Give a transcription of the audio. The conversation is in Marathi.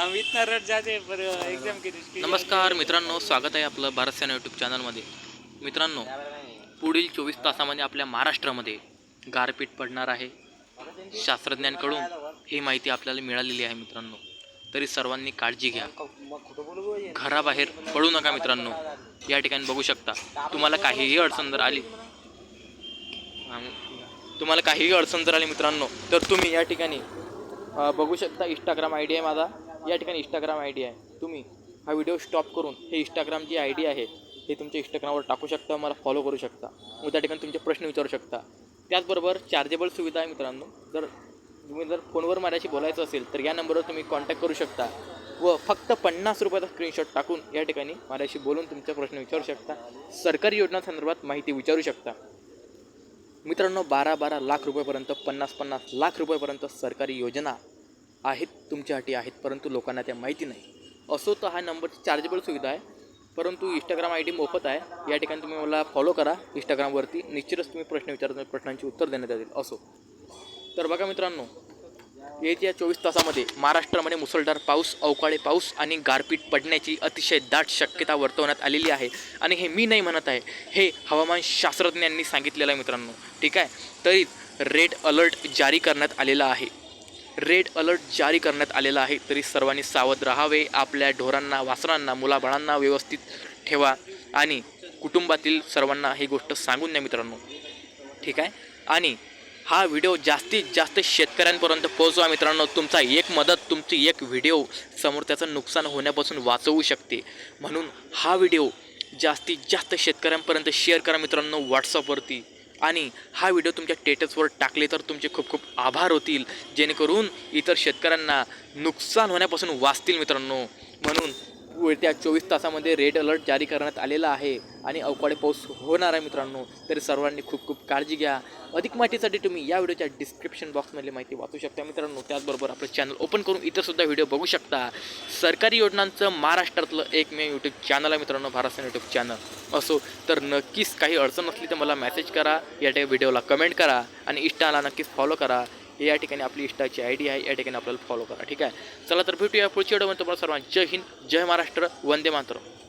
हम इतना रट जाते हैं पर एग्जाम की दृष्टि नमस्कार मित्रांनो स्वागत आहे आपलं भारत सेना यूट्यूब चॅनलमध्ये मित्रांनो पुढील चोवीस तासामध्ये आपल्या महाराष्ट्रामध्ये गारपीट पडणार आहे. शास्त्रज्ञांकडून ही माहिती आपल्याला मिळालेली आहे मित्रांनो. तरी सर्वांनी काळजी घ्या. घराबाहेर पडू नका मित्रांनो. या ठिकाणी बघू शकता. तुम्हाला काहीही अडचण जर आली तुम्हाला काहीही अडचण जर आली मित्रांनो तर तुम्ही या ठिकाणी बघू शकता इंस्टाग्राम आय डी आहे माझा. या ठिकाणी इंस्टाग्राम आय डी आहे. तुम्ही हा व्हिडिओ स्टॉप करून हे इंस्टाग्राम जी आय डी आहे हे तुमच्या इंस्टाग्रामवर टाकू शकता मला फॉलो करू शकता. मग त्या ठिकाणी तुमचे प्रश्न विचारू शकता. त्याचबरोबर चार्जेबल सुविधा आहे मित्रांनो. जर तुम्ही जर फोनवर माझ्याशी बोलायचं असेल तर या नंबरवर तुम्ही कॉन्टॅक्ट करू शकता. व फक्त पन्नास रुपयाचा स्क्रीनशॉट टाकून या ठिकाणी माझ्याशी बोलून तुमचा प्रश्न विचारू शकता. सरकारी योजनांसंदर्भात माहिती विचारू शकता. मित्रांनो बारा बारा लाख रुपयेपर्यंत पन्नास पन्नास लाख रुपयेपर्यंत सरकारी योजना आहेत तुमच्यासाठी आहेत परंतु लोकांना त्या माहिती नाही. असो तर हा नंबरची चार्जेबल सुविधा आहे परंतु इंस्टाग्राम आय डी मोफत आहे. या ठिकाणी तुम्ही मला फॉलो करा. इंस्टाग्रामवरती निश्चितच तुम्ही प्रश्न विचारता प्रश्नांची उत्तर देण्यात येतील. असो. तर बघा मित्रांनो येत्या चोवीस तासामध्ये महाराष्ट्रामध्ये मुसळधार पाऊस अवकाळी पाऊस आणि गारपीट पडण्याची अतिशय दाट शक्यता वर्तवण्यात आलेली आहे. आणि हे मी नाही म्हणत आहे हे हवामान शास्त्रज्ञांनी सांगितलेलं आहे मित्रांनो. ठीक आहे? तरी रेड अलर्ट जारी करण्यात आलेला आहे. रेड अलर्ट जारी करण्यात आलेला आहे. तरी सर्वांनी सावध राहावे. आपल्या ढोरांना वासरांना मुलाबाळांना व्यवस्थित ठेवा आणि कुटुंबातील सर्वांना ही गोष्ट सांगून द्या मित्रांनो. ठीक आहे? आणि हा व्हिडिओ जास्तीत जास्त शेतकऱ्यांपर्यंत पोहोचवा मित्रांनो. तुमचा एक मदत तुमची एक व्हिडिओ समोर त्याचं नुकसान होण्यापासून वाचवू शकते. म्हणून हा व्हिडिओ जास्तीत जास्त शेतकऱ्यांपर्यंत शेअर करा मित्रांनो. व्हॉट्सअपवरती आणि हा व्हिडिओ तुमच्या स्टेटसवर टाकले तर तुमचे खूप खूप आभार होतील. जेणेकरून इतर शेतकऱ्यांना नुकसान होण्यापासून वाचतील मित्रांनो. म्हणून येत्या चोवीस तासामध्ये रेड अलर्ट जारी करण्यात आलेला आहे आणि अवकाळी पाऊस होणार आहे मित्रांनो. तरी सर्वांनी खूप खूप काळजी घ्या. अधिक माहितीसाठी तुम्ही या व्हिडिओच्या डिस्क्रिप्शन बॉक्समधली माहिती वाचू शकता मित्रांनो. त्याचबरोबर आपलं चॅनल ओपन करून इतरसुद्धा व्हिडिओ बघू शकता. सरकारी योजनांचं महाराष्ट्रातलं एकमेव यूट्यूब चॅनल आहे मित्रांनो भारत यूट्यूब चॅनल असो तर नक्कीच काही अडचण असली तर मला मेसेज करा या ठिकाणी व्हिडिओला कमेंट करा आणि इंस्टाला नक्कीच फॉलो करा. या ठिकाणी आपली इंस्टाची आय डी आहे या ठिकाणी आपल्याला फॉलो करा ठीक आहे? चला तर भेटूया पुढच्या व्हिडिओमध्ये तुम्हाला सर्वांना जय हिंद जय महाराष्ट्र वंदे मातरम.